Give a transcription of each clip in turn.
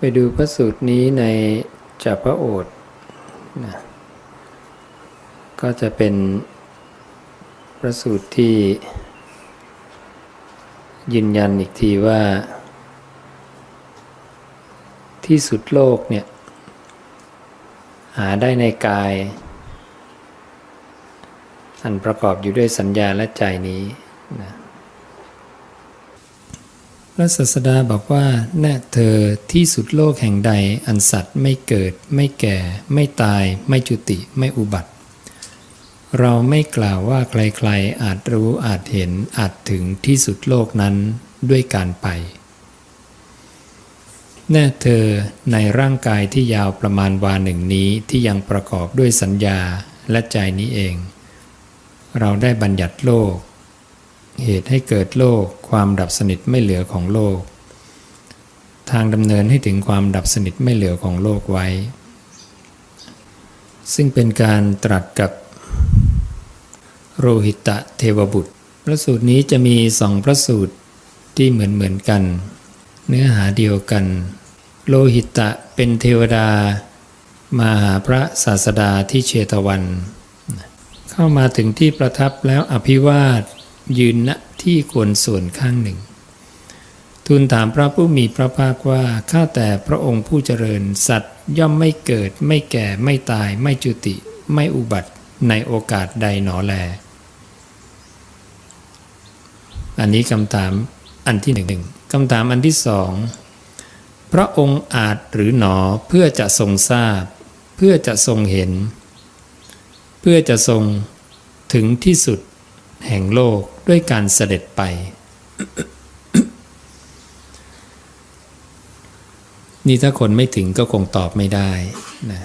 ไปดูพระสูตรนี้ในจักรพระโอษฐ์นะก็จะเป็นพระสูตรที่ ยืนยันอีกทีว่า ที่สุดโลกเนี่ย หาได้ในกาย อันประกอบอยู่ด้วยสัญญาและใจนี้นะ พระศาสดาบอกว่าแน่เธอที่สุดโลกแห่งใดอันสัตว์ไม่เกิด ไม่แก่ ไม่ตาย ไม่จุติ ไม่อุบัติ เราไม่กล่าวว่าใครๆ อาจรู้อาจเห็นอาจถึงที่สุดโลกนั้นด้วยการไป แน่เธอในร่างกายที่ยาวประมาณวาหนึ่งนี้ที่ยังประกอบด้วยสัญญาและใจนี้เอง เราได้บัญญัติโลก เหตุให้เกิดโลก ความดับสนิทไม่เหลือของโลก ทางดำเนินให้ถึงความดับสนิทไม่เหลือของโลกไว้ ซึ่งเป็นการตรัสกับโรหิตะเทวบุตร พระสูตรนี้จะมีสองพระสูตรที่เหมือนเหมือนกัน เนื้อหาเดียวกัน โลหิตะเป็นเทวดา มาหาพระศาสดาที่เชตวัน เข้ามาถึงที่ประทับแล้วอภิวาท ยืนณที่ควรส่วนข้างหนึ่ง ทูลถามพระผู้มีพระภาคว่าข้าแต่พระองค์ผู้เจริญสัตว์ย่อมไม่เกิด ไม่แก่ไม่ตาย ไม่จุติ ไม่อุบัติในโอกาสใดหนอแล อันนี้คำถามอันที่หนึ่งคำถามอันที่สองพระองค์อาจหรือหนอเพื่อจะทรงทราบ เพื่อจะทรงเห็น เพื่อจะทรงถึงที่สุดแห่งโลก ด้วยการเสด็จไป นี่ถ้าคนไม่ถึงก็คงตอบไม่ได้นะ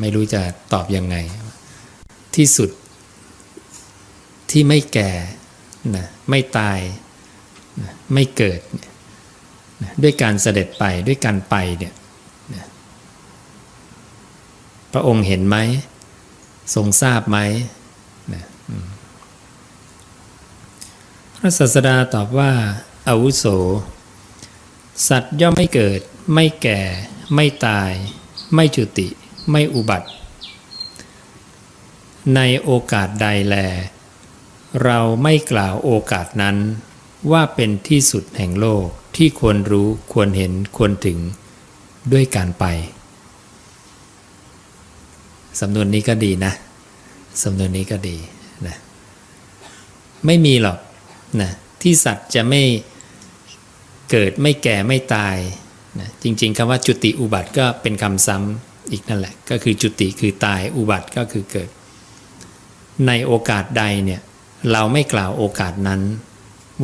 ไม่รู้จะตอบยังไง ที่สุดที่ไม่แก่นะไม่ตายนะไม่เกิดนะด้วยการเสด็จไปด้วยการไปเนี่ยนะพระองค์เห็นไหมทรงทราบไหมนะอืมพ ระศาสดาตอบว่าอาวุโส สัตว์ย่อมไม่เกิด ไม่แก่ ไม่ตาย ไม่จุติ ไม่อุบัติ ในโอกาสใดแล เราไม่กล่าวโอกาสนั้น ว่าเป็นที่สุดแห่งโลกที่ควรรู้ควรเห็นควรถึงด้วยการไป สำนวนนี้ก็ดีนะ สำนวนนี้ก็ดีนะ ไม่มีหรอก นะที่สัตว์จะไม่เกิดไม่แก่ไม่ตายนะจริงๆคำว่าจุติอุบัติก็เป็นคำซ้ำอีกนั่นแหละ ก็คือจุติคือตายอุบัติก็คือเกิด ในโอกาสใดเนี่ยเราไม่กล่าวโอกาสนั้น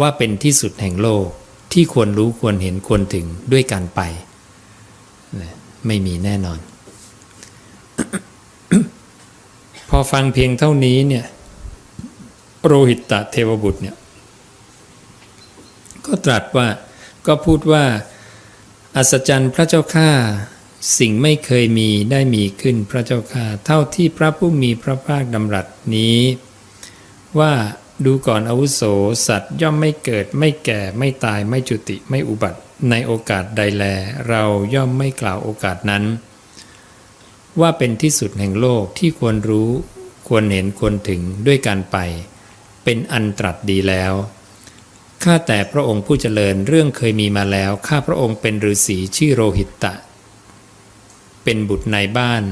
ว่าเป็นที่สุดแห่งโลกที่ควรรู้ควรเห็นควรถึงด้วยการไปนะไม่มีแน่นอน พอฟังเพียงเท่านี้เนี่ยโรหิตตเทวบุตรเนี่ย ก็ตรัสว่า ก็พูดว่า อัศจรรย์พระเจ้าข้าสิ่งไม่เคยมีได้มีขึ้นพระเจ้าข้าเท่าที่พระผู้มีพระภาคดำรัสนี้ ว่าดูก่อนอาวุโสสัตว์ย่อมไม่เกิดไม่แก่ไม่ตายไม่จุติไม่อุบัติ ในโอกาสใดแล เราย่อมไม่กล่าวโอกาสนั้น ว่าเป็นที่สุดแห่งโลกที่ควรรู้ ควรเห็นควรถึงด้วยการไป เป็นอันตรัสดีแล้ว ข้าแต่พระองค์ผู้เจริญเรื่องเคยมีมาแล้ว ข้าพระองค์เป็นฤาษีชื่อโรหิตตะเป็นบุตรในบ้าน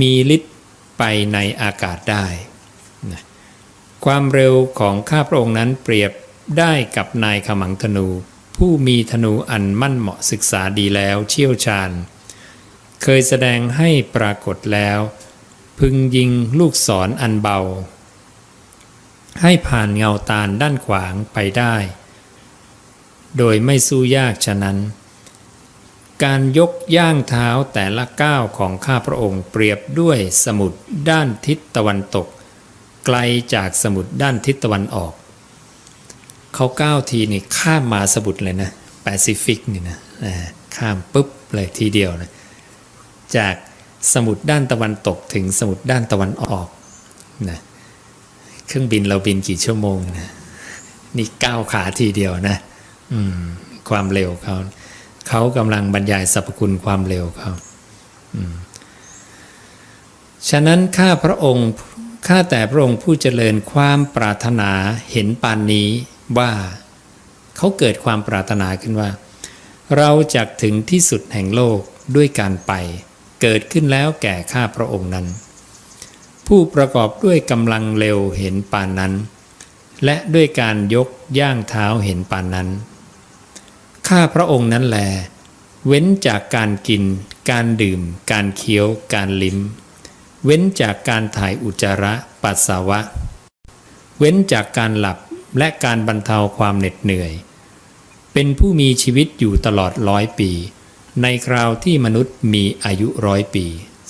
มีฤทธิ์ไปในอากาศได้นะความเร็วของข้าพระองค์นั้นเปรียบได้กับนายขมังธนู ผู้มีธนูอันมั่นเหมาะศึกษาดีแล้วเชี่ยวชาญ เคยแสดงให้ปรากฏแล้ว พึงยิงลูกศรออันเบา ให้ผ่านเงาตาลด้านขวางไปได้ โดยไม่สู้ยากฉะนั้น การยกย่างเท้าแต่ละก้าวของข้าพระองค์เปรียบด้วยสมุดด้านทิศตะวันตก ไกลจากสมุดด้านทิศตะวันออก เขาก้าวทีนี่ข้ามมาสมุทรเลยนะแปซิฟิกนี่นะข้ามปุ๊บเลยทีเดียวนะจากสมุทรด้านตะวันตกถึงสมุทรด้านตะวันออกนะ เครื่องบินเราบินกี่ชั่วโมงนะนี่ก้าวขาทีเดียวนะอืมความเร็วเขาเขากำลังบรรยายสรรพคุณความเร็วเขาอืมฉะนั้นข้าพระองค์ข้าแต่พระองค์ผู้เจริญความปรารถนาเห็นปานนี้ว่าเขาเกิดความปรารถนาขึ้นว่า เราจะถึงที่สุดแห่งโลกด้วยการไป เกิดขึ้นแล้วแก่ข้าพระองค์นั้น ผู้ประกอบด้วยกำลังเร็วเห็นปานนั้น และด้วยการยกย่างเท้าเห็นปานนั้น ข้าพระองค์นั้นแล เว้นจากการกิน การดื่ม การเคี้ยว การลิ้ม เว้นจากการถ่ายอุจจาระปัสสาวะ เว้นจากการหลับและการบรรเทาความเหน็ดเหนื่อย เป็นผู้มีชีวิตอยู่ตลอดร้อยปี ในคราวที่มนุษย์มีอายุร้อยปี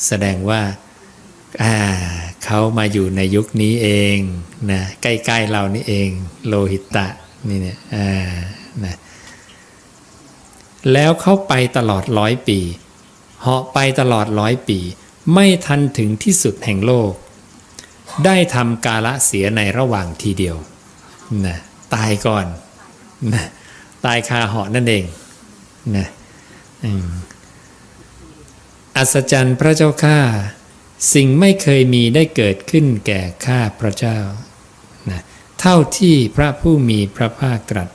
แสดงว่า อ่า เขามาอยู่ในยุคนี้เองนะใกล้ๆเรานี่เองโลหิตะนี่เนี่ยอ่านะแล้วเขาไปตลอดร้อยปีเหาะไปตลอดร้อยปี ไม่ทันถึงที่สุดแห่งโลก ได้ทำกาละเสียในระหว่างทีเดียวนะตายก่อนนะตายคาเหาะนั่นเองนะอัศจรรย์พระเจ้าข้า สิ่งไม่เคยมีได้เกิดขึ้นแก่ข้าพระเจ้านะเท่าที่พระผู้มีพระภาคตรัส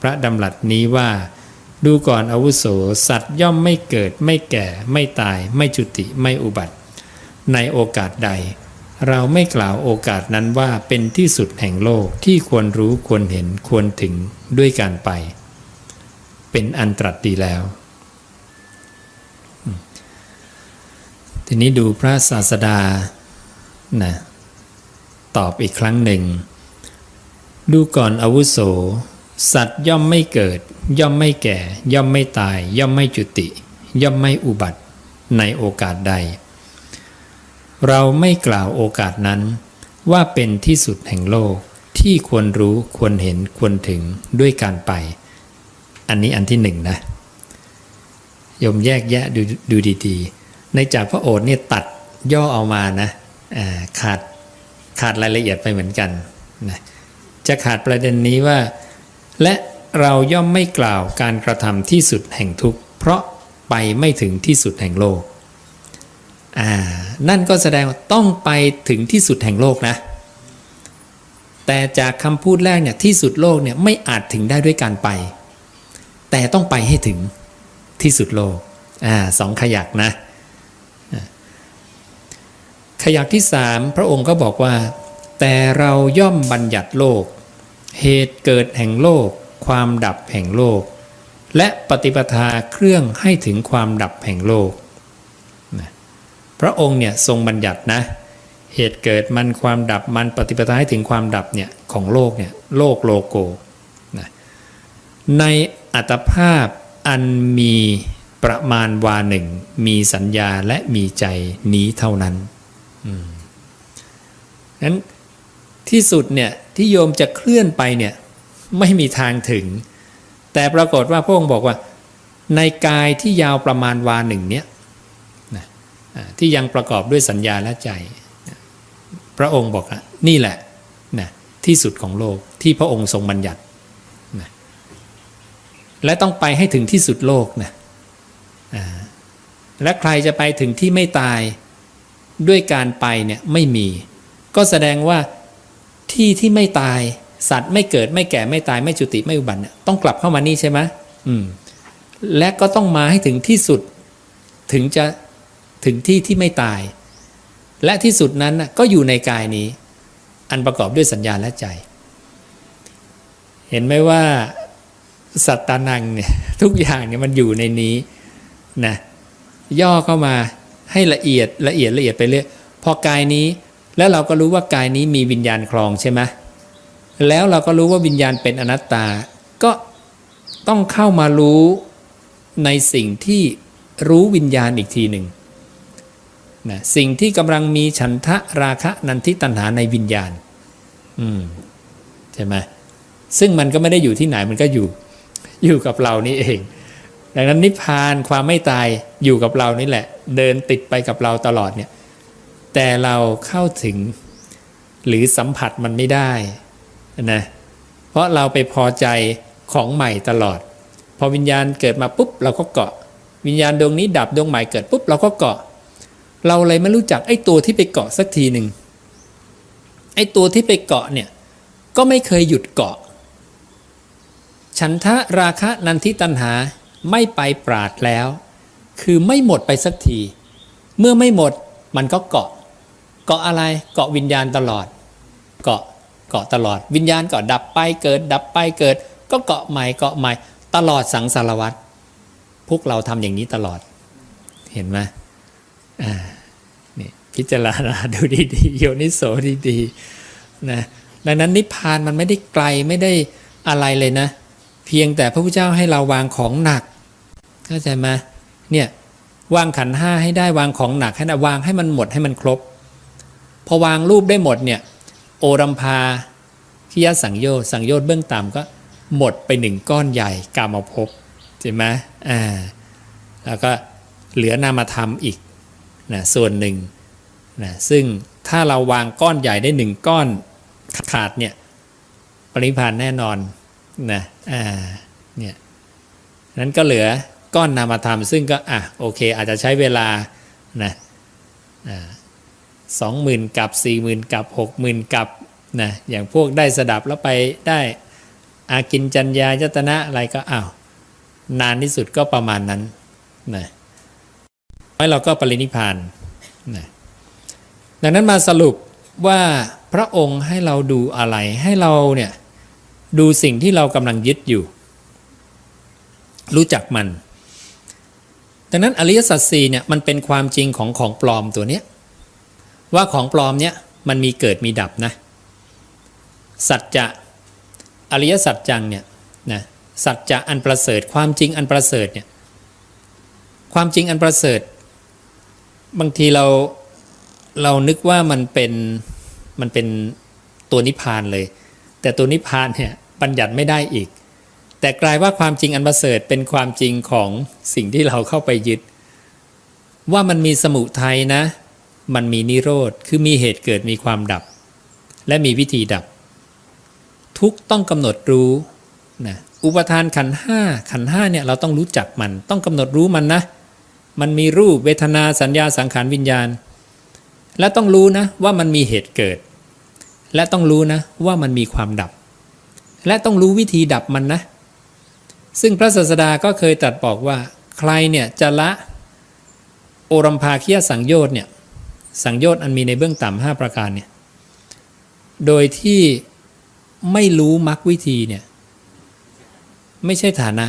พระดำรัสนี้ว่า ดูก่อนอาวุโสสัตว์ย่อมไม่เกิดไม่แก่ไม่ตาย ไม่จุติไม่อุบัติ ในโอกาสใด เราไม่กล่าวโอกาสนั้นว่าเป็นที่สุดแห่งโลกที่ควรรู้ควรเห็นควรถึงด้วยการไป เป็นอันตรัสดีแล้ว ทีนี้ดูพระศาสดานะตอบอีกครั้งหนึ่ง ดูก่อนอาวุโส สัตว์ย่อมไม่เกิด ย่อมไม่แก่ ย่อมไม่ตาย ย่อมไม่จุติ ย่อมไม่อุบัติในโอกาสใด เราไม่กล่าวโอกาสนั้น ว่าเป็นที่สุดแห่งโลกที่ควรรู้ควรเห็นควรถึงด้วยการไป อันนี้อันที่หนึ่งนะยมแยกแยะดูดูดีๆ ในจากพระโอษฐ์เนี่ยตัดย่อเอามานะขาดขาดรายละเอียดไปเหมือนกันนะจะขาดประเด็นนี้ว่า และเราย่อมไม่กล่าวการกระทำที่สุดแห่งทุกข์เพราะไปไม่ถึงที่สุดแห่งโลกอ่านั่นก็แสดงว่าต้องไปถึงที่สุดแห่งโลกนะ แต่จากคำพูดแรกเนี่ยที่สุดโลกเนี่ยไม่อาจถึงได้ด้วยการไป แต่ต้องไปให้ถึงที่สุดโลกอ่าสองขยักนะ ขยักที่สามพระองค์ก็บอกว่า แต่เราย่อมบัญญัติโลก เหตุเกิดแห่งโลก ความดับแห่งโลก และปฏิปทาเครื่องให้ถึงความดับแห่งโลกพระองค์เนี่ยทรงบัญญัตินะ เหตุเกิดมันความดับมันปฏิปทาให้ถึงความดับเนี่ยของโลกเนี่ยโลกโลโกนะในอัตภาพอันมีประมาณวาหนึ่ง มีสัญญาและมีใจนี้เท่านั้น นั้นที่สุดเนี่ยที่โยมจะเคลื่อนไปเนี่ยไม่มีทางถึง แต่ปรากฏว่าพระองค์บอกว่า ในกายที่ยาวประมาณวาหนึ่งเนี่ยที่ยังประกอบด้วยสัญญาและใจ พระองค์บอกนี่แหละนะที่สุดของโลกที่พระองค์ทรงบัญญัตินะและต้องไปให้ถึงที่สุดโลกนะและใครจะไปถึงที่ไม่ตาย ด้วยการไปเนี่ยไม่มี ก็แสดงว่าที่ที่ไม่ตายสัตว์ไม่เกิดไม่แก่ไม่ตายไม่จุติไม่อุบัติเนี่ยต้องกลับเข้ามานี่ใช่ไหมอืมและก็ต้องมาให้ถึงที่สุดถึงจะถึงที่ที่ไม่ตาย และที่สุดนั้นก็อยู่ในกายนี้ อันประกอบด้วยสัญญาและใจ เห็นไหมว่าสัตตานังเนี่ยทุกอย่างเนี่ยมันอยู่ในนี้นะย่อเข้ามา ให้ละเอียดละเอียดละเอียดไปเรื่อยพอกายนี้ แล้วเราก็รู้ว่ากายนี้มีวิญญาณครองใช่ไหมแล้วเราก็รู้ว่าวิญญาณเป็นอนัตตา ก็ต้องเข้ามารู้ในสิ่งที่รู้วิญญาณอีกทีหนึ่งนะสิ่งที่กำลังมีฉันทะราคะนันทิตัณหาในวิญญาณ อืมใช่ไหมซึ่งมันก็ไม่ได้อยู่ที่ไหนมันก็อยู่ อยู่กับเรานี่เอง ดังนั้นนิพพานความไม่ตายอยู่กับเรานี่แหละ เดินติดไปกับเราตลอดเนี่ยแต่เราเข้าถึงหรือสัมผัสมันไม่ได้นะเพราะเราไปพอใจของใหม่ตลอด พอวิญญาณเกิดมาปุ๊บเราก็เกาะ วิญญาณดวงนี้ดับดวงใหม่เกิดปุ๊บเราก็เกาะ เราเลยไม่รู้จักไอ้ตัวที่ไปเกาะสักทีหนึ่งไอ้ตัวที่ไปเกาะเนี่ยก็ไม่เคยหยุดเกาะ ฉันทะราคะนันทิตันหา ไม่ไปปราดแล้ว คือไม่หมดไปสักที เมื่อไม่หมดมันก็เกาะ เกาะอะไรเกาะวิญญาณตลอด เกาะเกาะตลอด วิญญาณก็ดับไปเกิด ดับไปเกิด ก็เกาะใหม่เกาะใหม่ ตลอดสังสารวัตรพวกเราทำอย่างนี้ตลอด เห็นไหมอ่านี่พิจารณาดูดีๆโยนิโสดีๆนะดังนั้นนิพพานมันไม่ได้ไกลไม่ได้อะไรเลยนะ เพียงแต่พระพุทธเจ้าให้เราวางของหนักเข้าใจไหมเนี่ยวางขันห้าให้ได้วางของหนักให้ได้วางให้มันหมดให้มันครบ พอวางรูปได้หมดเนี่ยโอรัมพาขิยสังโยชน์สังโยชน์เบื้องต่ำก็หมดไปหนึ่งก้อนใหญ่กามภพใช่ไหมอ่าแล้วก็เหลือนามธรรมอีกนะส่วนหนึ่งนะซึ่งถ้าเราวางก้อนใหญ่ได้หนึ่งก้อนขาดเนี่ยปริพานแน่นอนนะ อ่าเนี่ยนั้นก็เหลือก้อนนามธรรม ซึ่งก็อะโอเค อาจจะใช้เวลานะอ่าสองหมื่นกับสี่หมื่นกับหกหมื่นกับนะอย่างพวกได้สดับแล้วไปได้อากินจัญญายตนะอะไรก็อ้าวนานที่สุดก็ประมาณนั้นนะแล้วเราก็ปรินิพานนะดังนั้นมาสรุปว่าพระองค์ให้เราดูอะไรให้เราเนี่ย ดูสิ่งที่เรากำลังยึดอยู่ รู้จักมัน ดังนั้นอริยสัจสี่เนี่ยมันเป็นความจริงของของปลอมตัวเนี้ยว่าของปลอมเนี่ยมันมีเกิดมีดับนะ สัจจะอริยสัจจังเนี่ยนะสัจจะอันประเสริฐ ความจริงอันประเสริฐเนี่ยความจริงอันประเสริฐ บางทีเราเรานึกว่ามันเป็นมันเป็นตัวนิพพานเลย แต่ตัวนิพพานเนี่ยบัญญัติไม่ได้อีก แต่กลายว่าความจริงอันประเสริฐเป็นความจริงของสิ่งที่เราเข้าไปยึด ว่ามันมีสมุทัยนะ มันมีนิโรธคือมีเหตุเกิดมีความดับ และมีวิธีดับ ทุกต้องกำหนดรู้นะอุปทานขันห้าขันห้าเนี่ยเราต้องรู้จักมันต้องกำหนดรู้มันนะ มันมีรูปเวทนาสัญญาสังขารวิญญาณ และต้องรู้นะว่ามันมีเหตุเกิด และต้องรู้นะว่ามันมีความดับ และต้องรู้วิธีดับมันนะ ซึ่งพระศาสดาก็เคยตรัสบอกว่า ใครเนี่ยจะละโอรัมภาคียสังโยชน์เนี่ยสังโยชน์อันมีในเบื้องต่ำห้าประการเนี่ยโดยที่ไม่รู้มรรควิธีเนี่ยไม่ใช่ฐานะ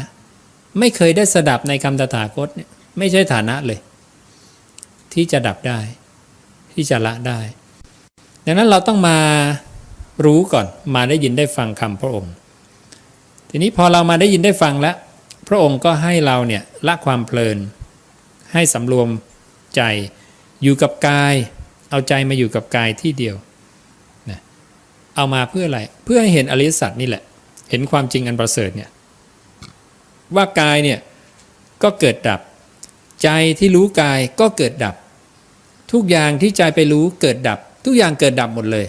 ไม่เคยได้สดับในคำตถาคตเนี่ยไม่ใช่ฐานะเลย ที่จะดับได้ ที่จะละได้ ดังนั้นเราต้องมารู้ก่อนมาได้ยินได้ฟังคำพระองค์ ทีนี้พอเรามาได้ยินได้ฟังแล้ว พระองค์ก็ให้เราเนี่ยละความเพลิน ให้สำรวมใจอยู่กับกาย เอาใจมาอยู่กับกายที่เดียวนะเอามาเพื่ออะไรเพื่อให้เห็นอริยสัจนี่แหละ เห็นความจริงอันประเสริฐเนี่ยว่ากายเนี่ยก็เกิดดับ ใจที่รู้กายก็เกิดดับ ทุกอย่างที่ใจไปรู้เกิดดับ ทุกอย่างเกิดดับหมดเลย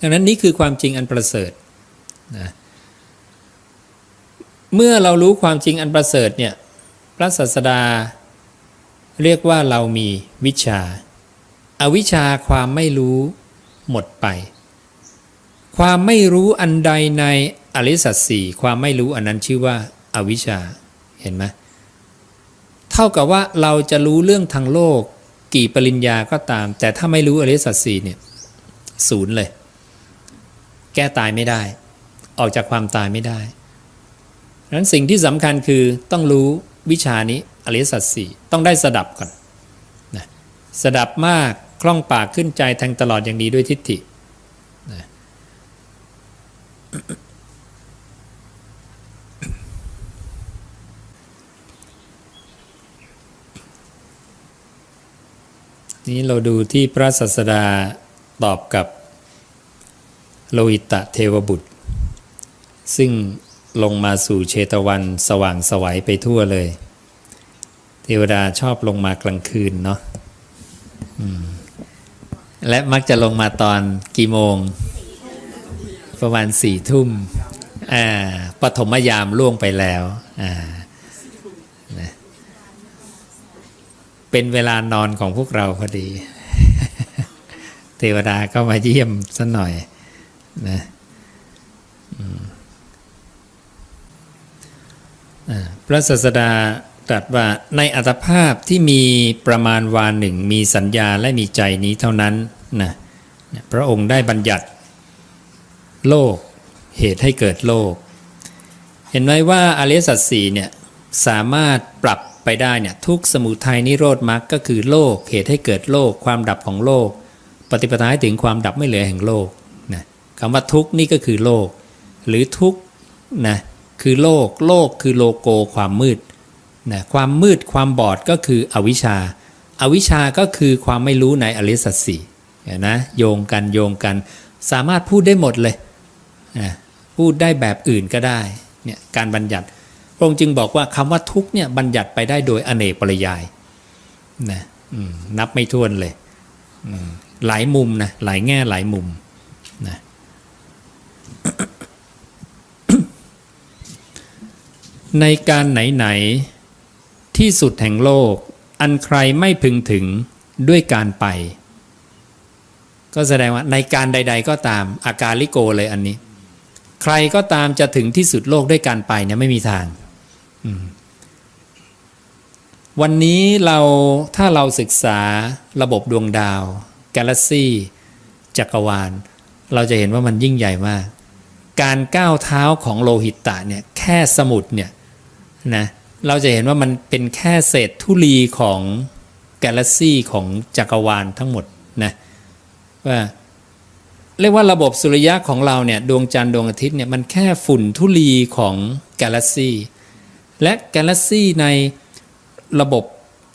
ดังนั้นนี่คือความจริงอันประเสริฐนะเมื่อเรารู้ความจริงอันประเสริฐเนี่ยพระศาสดา เรียกว่าเรามีวิชาอาวิชชาความไม่รู้หมดไป ความไม่รู้อันใดในอริสัจสี่ความไม่รู้อันนั้นชื่อว่าอาวิชชาเห็นไหมเท่ากับว่าเราจะรู้เรื่องทางโลก กี่ปริญญาก็ตาม แต่ถ้าไม่รู้อริยสัจสี่เนี่ยศูนย์เลย แก้ตายไม่ได้ ออกจากความตายไม่ได้ดังนั้นสิ่งที่สำคัญคือต้องรู้วิชานี้อริยสัจสี่ต้องได้สดับก่อนนะสดับมากคล่องปากขึ้นใจแทงตลอดอย่างดีด้วยทิฏฐินะ นี้เราดูที่พระศาสดาตอบกับโลหิตะเทวบุตร ซึ่งลงมาสู่เชตวันสว่างสวัยไปทั่วเลย เทวดาชอบลงมากลางคืนเนาะและมักจะลงมาตอนกี่โมง ประมาณสี่ทุ่มอ่าปฐมยามล่วงไปแล้วอ่านะ เป็นเวลานอนของพวกเราพอดี เทวดาก็มาเยี่ยมสัหน่อยนะพระศาสดาตรัสว่าในอัตภาพที่มีประมาณวาหนึ่งมีสัญญาและมีใจนี้เท่านั้นนะพระองค์ได้บัญญัติ โลกเหตุให้เกิดโลก เห็นไหมว่าอริยสัจสี่เนี่ยสามารถปรับ ไปได้เนี่ยทุกสมุทัยนิโรธมรรคก็คือโลกเหตุให้เกิดโลก ความดับของโลก ปฏิปทาให้ถึงความดับไม่เหลือแห่งโลกนะคำว่าทุกข์นี่ก็คือโลก หรือทุกนะคือโลกโลกคือโลโกความมืดนะความมืดความบอดก็คืออวิชชาอวิชชาก็คือความไม่รู้ในอริสัจสี่เห็นนะโยงกันโยงกัน สามารถพูดได้หมดเลยนะพูดได้แบบอื่นก็ได้เนี่ยการบัญญัติ พระองค์จึงบอกว่าคำว่าทุกเนี่ยบัญญัติไปได้โดยอเนกปริยายนะนับไม่ถ้วนเลยหลายมุมนะหลายแง่หลายมุมนะในการไหนๆที่สุดแห่งโลก อันใครไม่พึงถึงด้วยการไป ก็แสดงว่าในการใด ๆ ก็ตามอาการลิโกเลยอันนี้ ใครก็ตามจะถึงที่สุดโลกด้วยการไปเนี่ยไม่มีทาง วันนี้เราถ้าเราศึกษาระบบดวงดาว กาแล็กซี่ จักรวาล เราจะเห็นว่ามันยิ่งใหญ่มาก การก้าวเท้าของโลหิตตะเนี่ยแค่สมุดเนี่ยนะเราจะเห็นว่ามันเป็นแค่เศษธุลีของกาแล็กซี่ของจักรวาลทั้งหมดนะว่าเรียกว่าระบบสุริยะของเราเนี่ยดวงจันทร์ดวงอาทิตย์เนี่ยมันแค่ฝุ่นธุลีของกาแล็กซี่ และกาแล็กซี่ในระบบ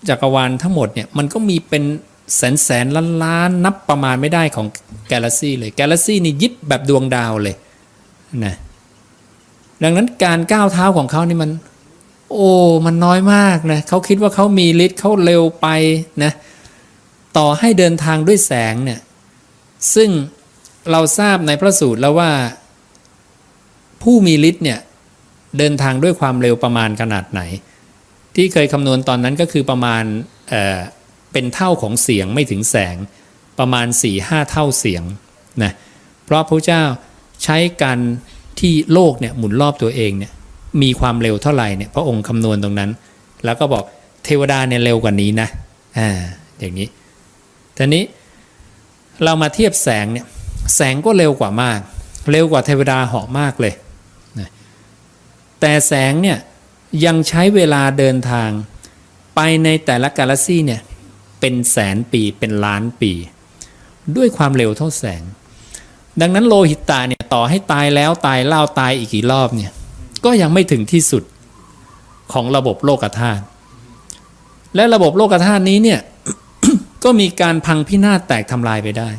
จักรวาลทั้งหมดเนี่ยมันก็มีเป็นแสนแสนล้านล้านนับประมาณไม่ได้ของกาแล็กซี่เลยกาแล็กซี่นี่ยิบแบบดวงดาวเลยนะดังนั้นการก้าวเท้าของเขานี่มัน โอ้มันน้อยมากนะเขาคิดว่าเขามีฤทธิ์เขาเร็วไปนะต่อให้เดินทางด้วยแสงเนี่ยซึ่งเราทราบในพระสูตรแล้วว่าผู้มีฤทธิ์เนี่ย เดินทางด้วยความเร็วประมาณขนาดไหน ที่เคยคำนวณตอนนั้นก็คือประมาณเเป็นเท่าของเสียงไม่ถึงแสงประมาณ4ี่ห้าเท่าเสียงนะเพราะพระเจ้าใช้การที่โลกเนี่ยหมุนรอบตัวเองเนี่ยมีความเร็วเท่าไหร่เนี่ยพระองค์คำนวณตรงนั้น แล้วก็บอกเทวดาเนี่ยเร็วกว่านี้นะอ่าอย่างนี้ทีนี้เรามาเทียบแสงเนี่ยแสงก็เร็วกว่ามาก เร็วกว่าเทวดาเหาะมากเลย แต่แสงเนี่ยยังใช้เวลาเดินทาง ไปในแต่ละกาแล็กซี่เนี่ยเป็นแสนปีเป็นล้านปี ด้วยความเร็วเท่าแสง ดังนั้นโลหิตตาเนี่ยต่อให้ตายแล้วตายเล่าตายอีกกี่รอบเนี่ยก็ยังไม่ถึงที่สุดของระบบโลกธาตุและระบบโลกธาตุนี้เนี่ยก็มีการพังพินาศแตกทำลายไปได้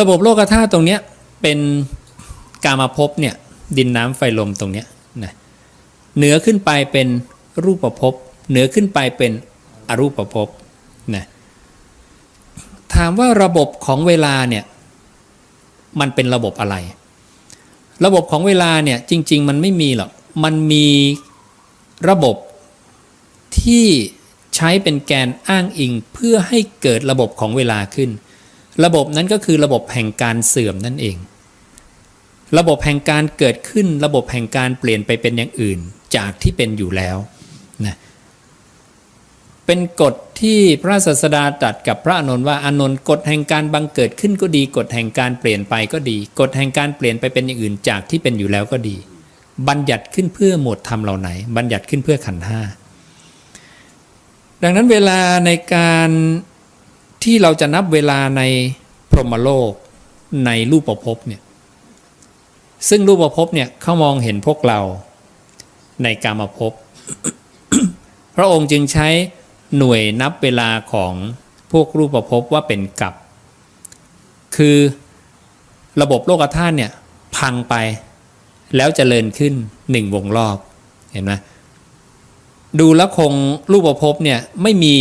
ระบบโลกธาตุตรงเนี้ยเป็นกามาภพเนี่ย ดินน้ำไฟลมตรงเนี้ยนะเหนือขึ้นไปเป็นรูปภพเหนือขึ้นไปเป็นอรูปภพนะถามว่าระบบของเวลาเนี่ยมันเป็นระบบอะไร ระบบของเวลาเนี่ยจริง ๆ มันไม่มีหรอกมันมีระบบที่ใช้เป็นแกนอ้างอิงเพื่อให้เกิดระบบของเวลาขึ้น ระบบนั้นก็คือระบบแห่งการเสื่อมนั่นเอง ระบบแห่งการเกิดขึ้น ระบบแห่งการเปลี่ยนไปเป็นอย่างอื่น จากที่เป็นอยู่แล้วนะเป็นกฎที่พระศาสดาตรัสกับพระอานนว่าอานนกฎแห่งการบังเกิดขึ้นก็ดี กฎแห่งการเปลี่ยนไปก็ดี กฎแห่งการเปลี่ยนไปเป็นอย่างอื่น จากที่เป็นอยู่แล้วก็ดี บัญญัติขึ้นเพื่อหมวดธรรมเหล่าไหน บัญญัติขึ้นเพื่อขันธ์ห้าดังนั้นเวลาในการที่เราจะนับเวลาในพรหมโลกในรูปประพบเนี่ย ซึ่งรูปประพบเนี่ยเขามองเห็นพวกเราในกามภพพระองค์จึงใช้หน่วยนับเวลาของพวกรูปประพบว่าเป็นกับ คือระบบโลกธาตุเนี่ยพังไปแล้วจเจริญขึ้นหนึ่งวงรอบเห็นไหมดูแล้วคงรูปประพบเนี่ยไม่มี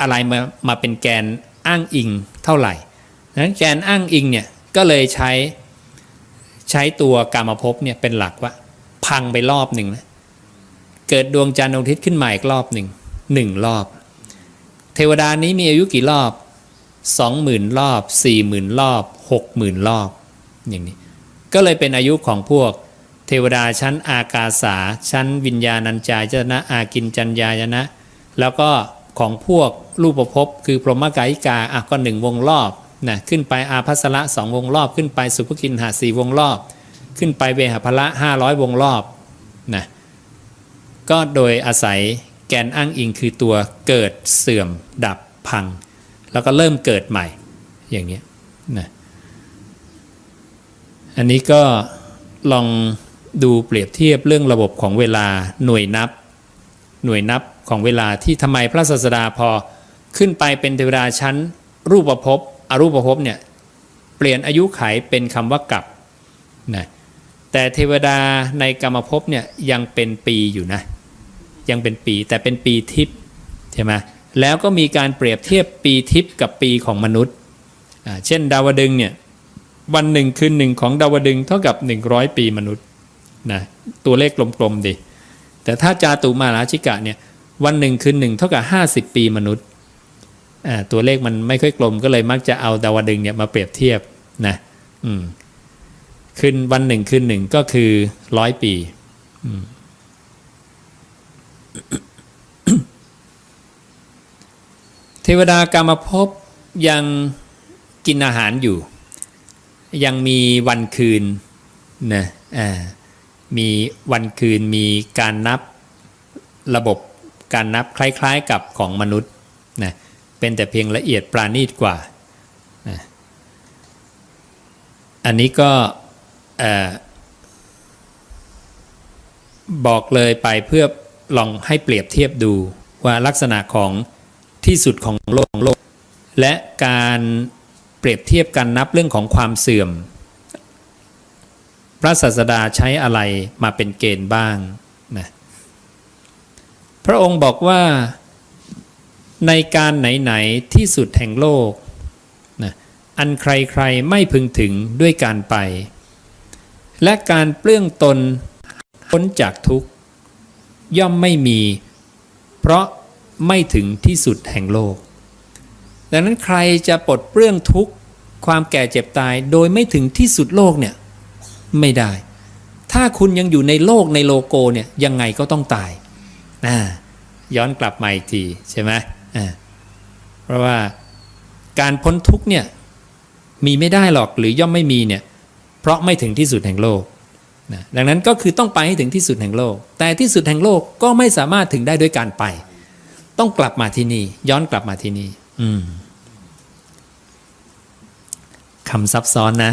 อะไรมามาเป็นแกนอ้างอิงเท่าไหร่นั้นแกนอ้างอิงเนี่ยก็เลยใช้ ใช้ตัวกามภพเนี่ยเป็นหลักว่า พังไปรอบหนึ่งนะเกิดดวงจันทร์ดวงอาทิตย์ขึ้นมาอีกรอบหนึ่งหนึ่งรอบ เทวดานี้มีอายุกี่รอบสองหมื่นรอบสี่หมื่นรอบหกหมื่นรอบ อย่างนี้ ก็เลยเป็นอายุของพวก เทวดาชั้นอากาสาชั้นวิญญาณัญจายนะอากินจัญญายนะ แล้วก็ของพวกรูปภพคือพรหมกายิกาอะก็หนึ่งวงรอบ นะขึ้นไปอาภัสระสองวงรอบ ขึ้นไปสุภกินหาสี่วงรอบ ขึ้นไปเวหพละห้าร้อยวงรอบนะก็โดยอาศัยแกนอ้างอิงคือตัวเกิดเสื่อมดับพัง แล้วก็เริ่มเกิดใหม่อย่างนี้ยนะอันนี้ก็ลองดูเปรียบเทียบเรื่องระบบของเวลาหน่วยนับ หน่วยนับของเวลาที่ทำไมพระศาสดาพอขึ้นไปเป็นเทวดาชั้นรูปภพ อรูปภพเนี่ยเปลี่ยนอายุไขเป็นคำว่ากับนะแต่เทวดาในกรรมภพเนี่ยยังเป็นปีอยู่นะ ยังเป็นปีแต่เป็นปีทิพย์ใช่ไหมแล้วก็มีการเปรียบเทียบปีทิพย์กับปีของมนุษย์ เช่นดาวดึงเนี่ยวันหนึ่งคืนหนึ่งของดาวดึงเท่ากับ 100 ปีมนุษย์นะตัวเลขกลมๆดิแต่ถ้าจาตุมาราชิกะเนี่ยวันหนึ่งคืนหนึ่งเท่ากับ 50 ปีมนุษย์ ตัวเลขมันไม่ค่อยกลมก็เลยมักจะเอาดาวดึงเนี่ยมาเปรียบเทียบนะอืมคืนวันหนึ่งคืนหนึ่งก็คือร้อยปีเทวดากรรมภพยังกินอาหารอยู่ ยังมีวันคืนนะมีวันคืนมีการนับระบบการนับคล้ายๆกับของมนุษย์นะ เป็นแต่เพียงละเอียดปราณีตกว่า อันนี้ก็บอกเลยไปเพื่อลองให้เปรียบเทียบดูว่าลักษณะของที่สุดของโลกของโลก และการเปรียบเทียบกันนับเรื่องของความเสื่อม พระศาสดาใช้อะไรมาเป็นเกณฑ์บ้างนะพระองค์บอกว่า ในการไหนๆที่สุดแห่งโลกนะอันใครๆไม่พึงถึงด้วยการไป และการเปลื้องตนพ้นจากทุกข์ ย่อมไม่มี เพราะไม่ถึงที่สุดแห่งโลก ดังนั้นใครจะปลดเปลื้องทุกข์ความแก่เจ็บตายโดยไม่ถึงที่สุดโลกเนี่ยไม่ได้ ถ้าคุณยังอยู่ในโลกในโลโกเนี่ยยังไงก็ต้องตายอ่าย้อนกลับมาอีกทีใช่ไหม เพราะว่าการพ้นทุกเนี่ยมีไม่ได้หรอกหรือย่อมไม่มีเนี่ยเพราะไม่ถึงที่สุดแห่งโลกนะดังนั้นก็คือต้องไปให้ถึงที่สุดแห่งโลก แต่ที่สุดแห่งโลกก็ไม่สามารถถึงได้ด้วยการไป ต้องกลับมาที่นี่ ย้อนกลับมาที่นี่อืคำซับซ้อนนะ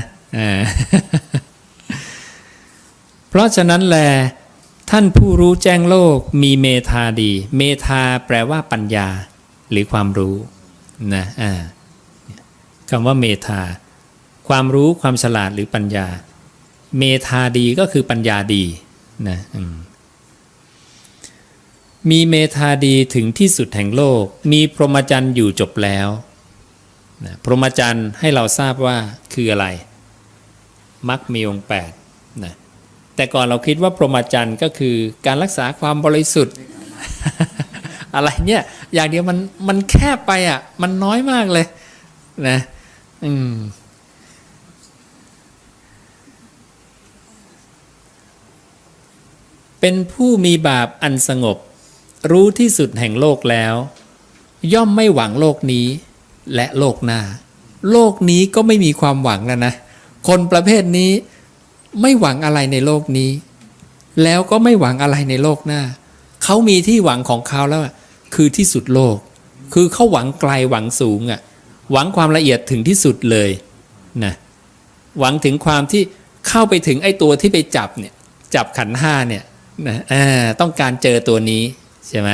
เพราะฉะนั้นแลท่านผู้รู้แจ้งโลกมีเมธาดี เมธาแปลว่าปัญญา หรือความรู้นะอ่าคำว่าเมธาความรู้ความฉลาดหรือปัญญา เมธาดีก็คือปัญญาดีนะมีเมธาดีถึงที่สุดแห่งโลก มีพรหมจรรย์อยู่จบแล้วนะพรหมจรรย์ให้เราทราบว่าคืออะไรมักมีองค์แปดนะแต่ก่อนเราคิดว่าพรหมจรรย์ก็คือการรักษาความบริสุทธิ์ อะไรเนี่ย อย่างเดียวมันมันแคบไปอะ มันน้อยมากเลย นะ อืมเป็นผู้มีบาปอันสงบ รู้ที่สุดแห่งโลกแล้ว ย่อมไม่หวังโลกนี้ และโลกหน้า โลกนี้ก็ไม่มีความหวังแล้วนะ คนประเภทนี้ไม่หวังอะไรในโลกนี้ แล้วก็ไม่หวังอะไรในโลกหน้า เขามีที่หวังของเขาแล้ว คือที่สุดโลก คือเขาหวังไกลหวังสูงอะหวังความละเอียดถึงที่สุดเลยนะหวังถึงความที่เข้าไปถึงไอ้ตัวที่ไปจับเนี่ยจับขันห้าเนี่ยนะอ่าต้องการเจอตัวนี้ใช่ไหม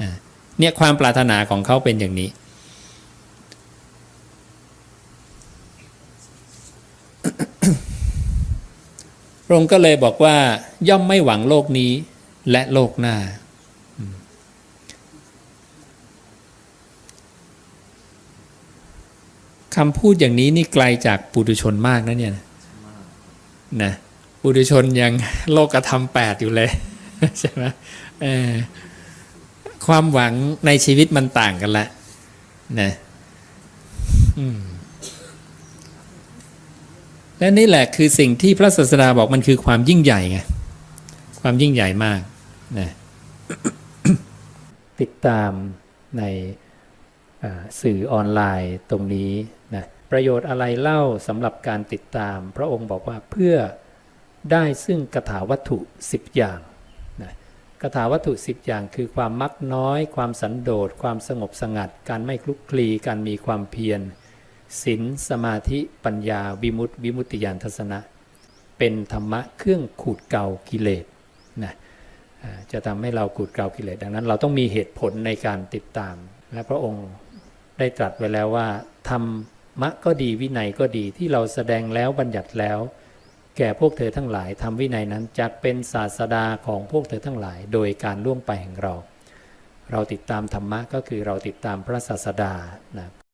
อ่าเนี่ยความปรารถนาของเขาเป็นอย่างนี้ พระองค์ก็เลยบอกว่าย่อมไม่หวังโลกนี้และโลกหน้า คำพูดอย่างนี้นี่ไกลจากปุถุชนมากนะเนี่ยนะปุถุชนยังโลกธรรมแปดอยู่เลยใช่ไหมเออความหวังในชีวิตมันต่างกันละนะอืมและนี่แหละคือสิ่งที่พระศาสดาบอกมันคือความยิ่งใหญ่ไงความยิ่งใหญ่มากนะติดตามใน สื่อออนไลน์ตรงนี้นะประโยชน์อะไรเล่าสำหรับการติดตาม พระองค์บอกว่าเพื่อได้ซึ่งกถาวัตถุ 10 อย่างนะกถาวัตถุ 10 อย่างคือความมักน้อย ความสันโดษ ความสงบสงัด การไม่คลุกคลี การมีความเพียรศีลสมาธิปัญญาวิมุตติวิมุตติญาณทัศนะ เป็นธรรมะเครื่องขูดเกากิเลสนะจะทำให้เราขูดเกลากิเลสดังนั้น เราต้องมีเหตุผลในการติดตาม และพระองค์ ได้ตรัสไว้แล้วว่าธรรมะก็ดีวินัยก็ดีที่เราแสดงแล้วบัญญัติแล้ว แก่พวกเธอทั้งหลายทำวินัยนั้นจะเป็นศาสดาของพวกเธอทั้งหลาย โดยการล่วงไปแห่งเรา เราติดตามธรรมะก็คือเราติดตามพระศาสดานะ